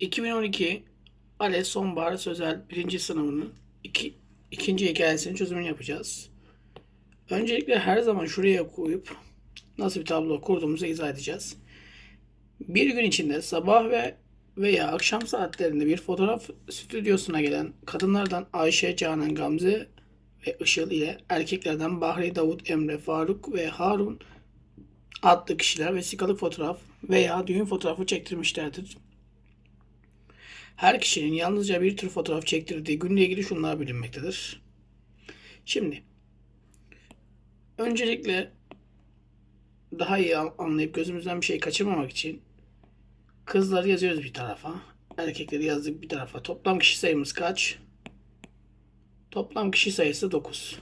2012 ALES Sonbahar Sözel 1. sınavının iki, ikinci hikayesinin çözümünü yapacağız. Öncelikle her zaman şuraya koyup nasıl bir tablo kurduğumuzu izah edeceğiz. Bir gün içinde sabah ve veya akşam saatlerinde bir fotoğraf stüdyosuna gelen kadınlardan Ayşe, Canan, Gamze ve Işıl ile erkeklerden Bahri, Davut, Emre, Faruk ve Harun adlı kişiler vesikalık fotoğraf veya düğün fotoğrafı çektirmişlerdir. Her kişinin yalnızca bir tür fotoğraf çektirdiği günle ilgili şunlar bilinmektedir. Şimdi öncelikle daha iyi anlayıp gözümüzden bir şey kaçırmamak için kızları yazıyoruz bir tarafa. Erkekleri yazdık bir tarafa. Toplam kişi sayımız kaç? Toplam kişi sayısı 9.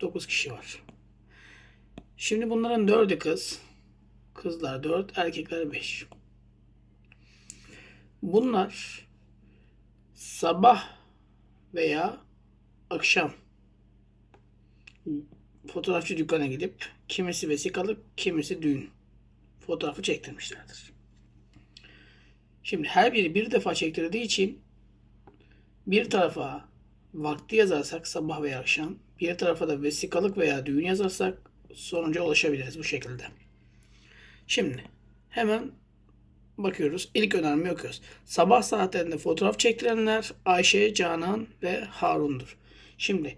9 kişi var. Şimdi bunların 4'ü kız. Kızlar 4, erkekler 5. Bunlar sabah veya akşam fotoğrafçı dükkana gidip kimisi vesikalık, kimisi düğün fotoğrafı çektirmişlerdir. Şimdi her biri bir defa çektirdiği için bir tarafa vakti yazarsak sabah veya akşam, bir tarafa da vesikalık veya düğün yazarsak sonuca ulaşabiliriz bu şekilde. Şimdi hemen bakıyoruz. İlk önermeyi okuyoruz. Sabah saatlerinde fotoğraf çektirenler Ayşe, Canan ve Harun'dur. Şimdi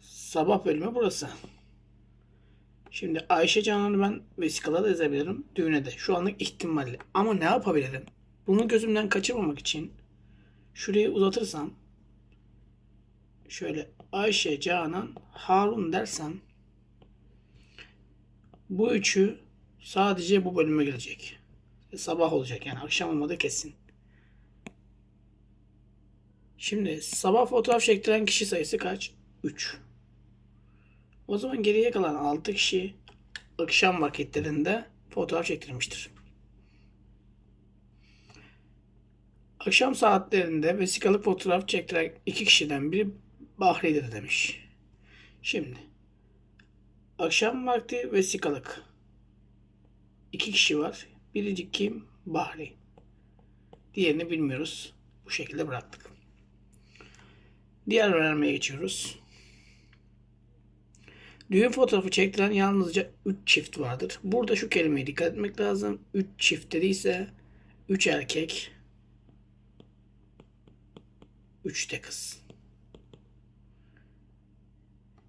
sabah bölümü burası. Şimdi Ayşe Canan'ı ben vesikala da yazabilirim. Düğüne de. Şu anlık ihtimalle. Ama ne yapabilirim? Bunu gözümden kaçırmamak için şurayı uzatırsam şöyle Ayşe, Canan, Harun dersem bu üçü sadece bu bölüme gelecek. Sabah olacak yani akşam olmadı kesin. Şimdi sabah fotoğraf çektiren kişi sayısı kaç? 3. O zaman geriye kalan 6 kişi akşam vakitlerinde fotoğraf çektirmiştir. Akşam saatlerinde vesikalık fotoğraf çektiren iki kişiden biri Bahri'dir demiş. Şimdi akşam vakti vesikalık iki kişi var. Birinci kim? Bahri. Diğerini bilmiyoruz. Bu şekilde bıraktık. Diğer önermeye geçiyoruz. Düğün fotoğrafı çektiren yalnızca 3 çift vardır. Burada şu kelimeye dikkat etmek lazım. 3 çift dediyse 3 erkek 3 de kız.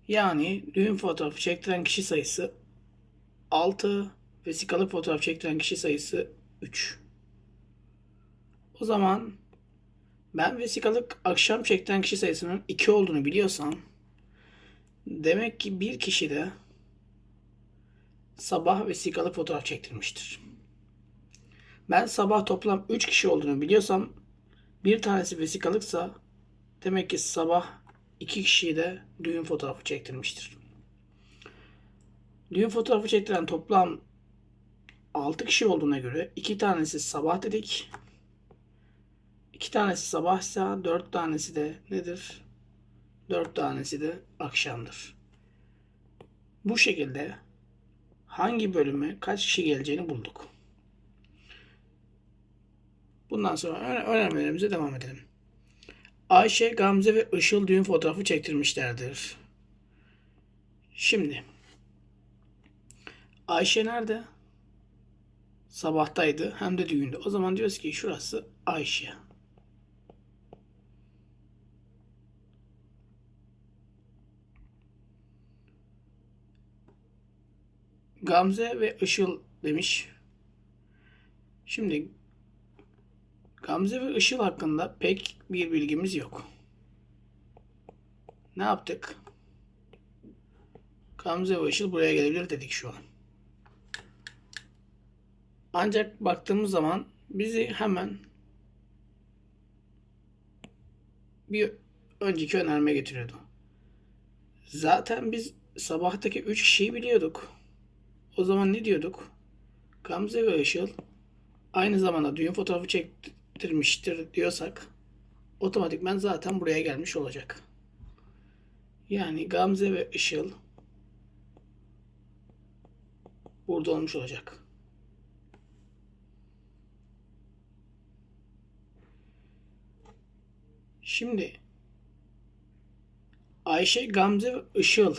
Yani düğün fotoğrafı çektiren kişi sayısı 6, vesikalık fotoğraf çektiren kişi sayısı 3. O zaman ben vesikalık akşam çektiren kişi sayısının 2 olduğunu biliyorsam demek ki bir kişi de sabah vesikalık fotoğraf çektirmiştir. Ben sabah toplam 3 kişi olduğunu biliyorsam bir tanesi vesikalıksa demek ki sabah iki kişiyi de düğün fotoğrafı çektirmiştir. Düğün fotoğrafı çektiren toplam 6 kişi olduğuna göre iki tanesi sabah dedik. İki tanesi sabahsa dört tanesi de nedir? Dört tanesi de akşamdır. Bu şekilde hangi bölüme kaç kişi geleceğini bulduk. Bundan sonra önermelerimize devam edelim. Ayşe, Gamze ve Işıl düğün fotoğrafı çektirmişlerdir. Şimdi Ayşe nerede? Sabahtaydı hem de düğünde. O zaman diyoruz ki şurası Ayşe. Gamze ve Işıl demiş. Şimdi Gamze ve Işıl hakkında pek bir bilgimiz yok. Ne yaptık? Gamze ve Işıl buraya gelebilir dedik şu an. Ancak baktığımız zaman bizi hemen bir önceki önerme getiriyordu. Zaten biz sabahtaki 3 kişiyi biliyorduk. O zaman ne diyorduk? Gamze ve Işıl aynı zamanda düğün fotoğrafı çektirmiştir diyorsak otomatikman zaten buraya gelmiş olacak. Yani Gamze ve Işıl burada olmuş olacak. Şimdi Ayşe, Gamze ve Işıl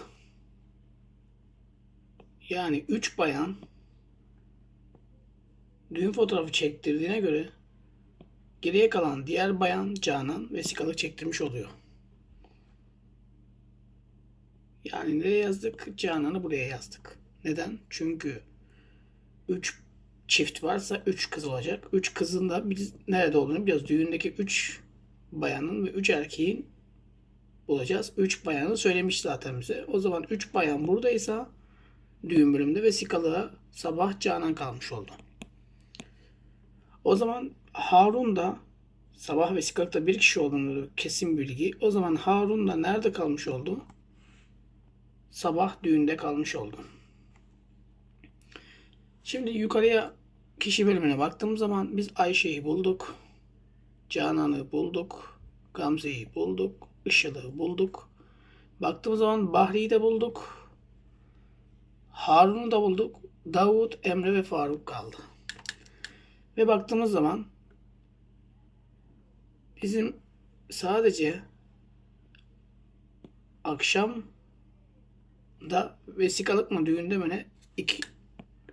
yani 3 bayan düğün fotoğrafı çektirdiğine göre geriye kalan diğer bayan Canan vesikalık çektirmiş oluyor. Yani nereye yazdık? Canan'ı buraya yazdık. Neden? Çünkü 3 çift varsa 3 kız olacak. 3 kızın da biz nerede olduğunu biliyoruz. Düğündeki 3 bayanın ve 3 erkeğin bulacağız. 3 bayanı söylemiş zaten bize. O zaman 3 bayan buradaysa düğün bölümünde vesikalığa sabah Canan kalmış oldu. O zaman Harun da sabah vesikalıkta bir kişi olduğunu kesin bilgi. O zaman Harun da nerede kalmış oldu? Sabah düğünde kalmış oldu. Şimdi yukarıya kişi bölümüne baktığım zaman biz Ayşe'yi bulduk. Canan'ı bulduk. Gamze'yi bulduk. Işıl'ı bulduk. Baktığımız zaman Bahri'yi de bulduk. Harun'u da bulduk. Davut, Emre ve Faruk kaldı. Ve baktığımız zaman bizim sadece akşam da vesikalık mı düğünde mi ne 2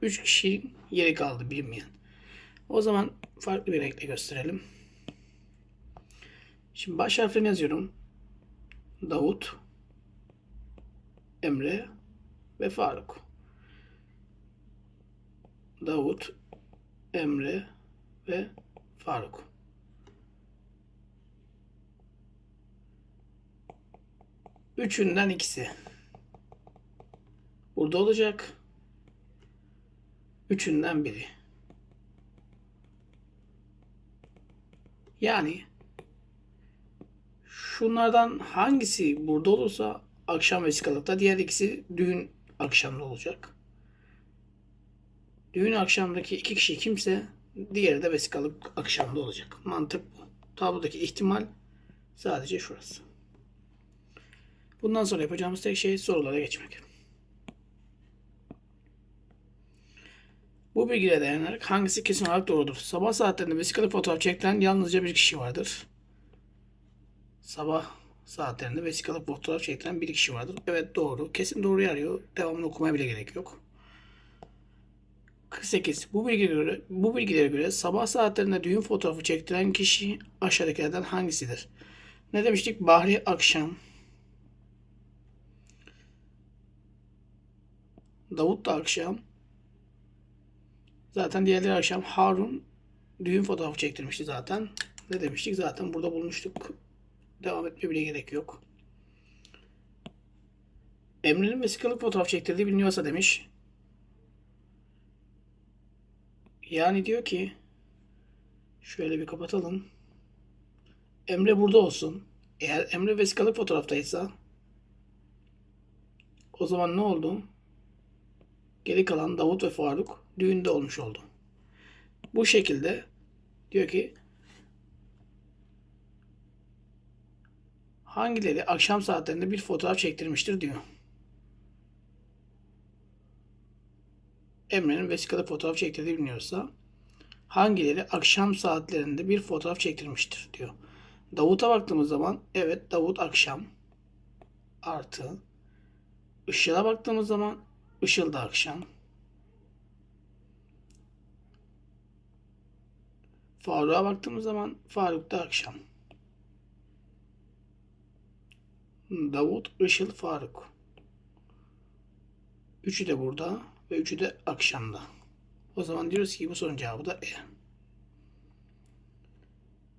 3 kişinin yeri kaldı bilmeyen. O zaman farklı bir renkle gösterelim. Şimdi baş harflerini yazıyorum. Davut, Emre ve Faruk. Davut, Emre ve Faruk. Üçünden ikisi. Burada olacak. Üçünden biri. Yani şunlardan hangisi burada olursa akşam vesikalıkta diğer ikisi düğün akşamda olacak. Düğün akşamdaki iki kişi kimse diğeri de vesikalık akşamda olacak. Mantık bu. Tablodaki ihtimal sadece şurası. Bundan sonra yapacağımız tek şey sorulara geçmek. Bu bilgilere dayanarak hangisi kesin olarak doğrudur? Sabah saatlerinde vesikalık fotoğraf çekilen yalnızca bir kişi vardır. Sabah saatlerinde vesikalık fotoğraf çekilen bir kişi vardır. Evet doğru. Kesin doğruyu arıyor. Devamını okumaya bile gerek yok. 48. Bu bilgilere göre, bu bilgilere göre sabah saatlerinde düğün fotoğrafı çektiren kişi aşağıdakilerden hangisidir? Ne demiştik? Bahri akşam. Davut da akşam. Zaten diğerleri akşam Harun düğün fotoğrafı çektirmişti zaten. Ne demiştik? Zaten burada bulmuştuk. Devam etmeye bile gerek yok. Emre'nin vesikalık fotoğraf çektirdiği biliniyorsa demiş. Yani diyor ki şöyle bir kapatalım. Emre burada olsun. Eğer Emre vesikalık fotoğraftaysa o zaman ne oldu? Geri kalan Davut ve Faruk düğünde olmuş oldu. Bu şekilde diyor ki hangileri akşam saatlerinde bir fotoğraf çektirmiştir diyor. Emre'nin vesikalı fotoğraf çektirdiği biliniyorsa hangileri akşam saatlerinde bir fotoğraf çektirmiştir diyor. Davut'a baktığımız zaman evet Davut akşam artı Işıl'a baktığımız zaman Işıl da akşam. Faruk'a baktığımız zaman Faruk da akşam. Davut, Işıl, Faruk. Üçü de burada ve üçü de akşamda. O zaman diyoruz ki bu sorunun cevabı da E.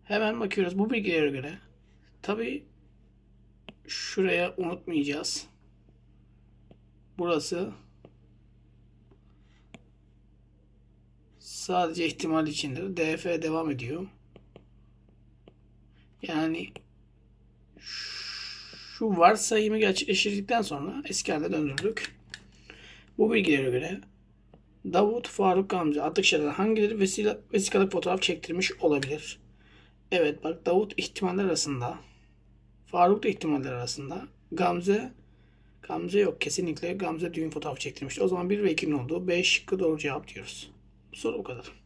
Hemen bakıyoruz bu bilgilere göre. Tabi şuraya unutmayacağız. Burası sadece ihtimal içindir. DF devam ediyor. Yani şu varsayımı gerçekleştirdikten sonra eski haline döndürdük. Bu bilgilere göre Davut Faruk Gamze adlı kişilerden hangileri vesile, vesikalık fotoğraf çektirmiş olabilir? Evet bak Davut ihtimaller arasında. Faruk da ihtimaller arasında. Gamze Gamze yok kesinlikle Gamze düğün fotoğrafı çektirmişti. O zaman 1 ve 2'nin olduğu 5 şıkkı doğru cevap diyoruz. Soru bu kadar.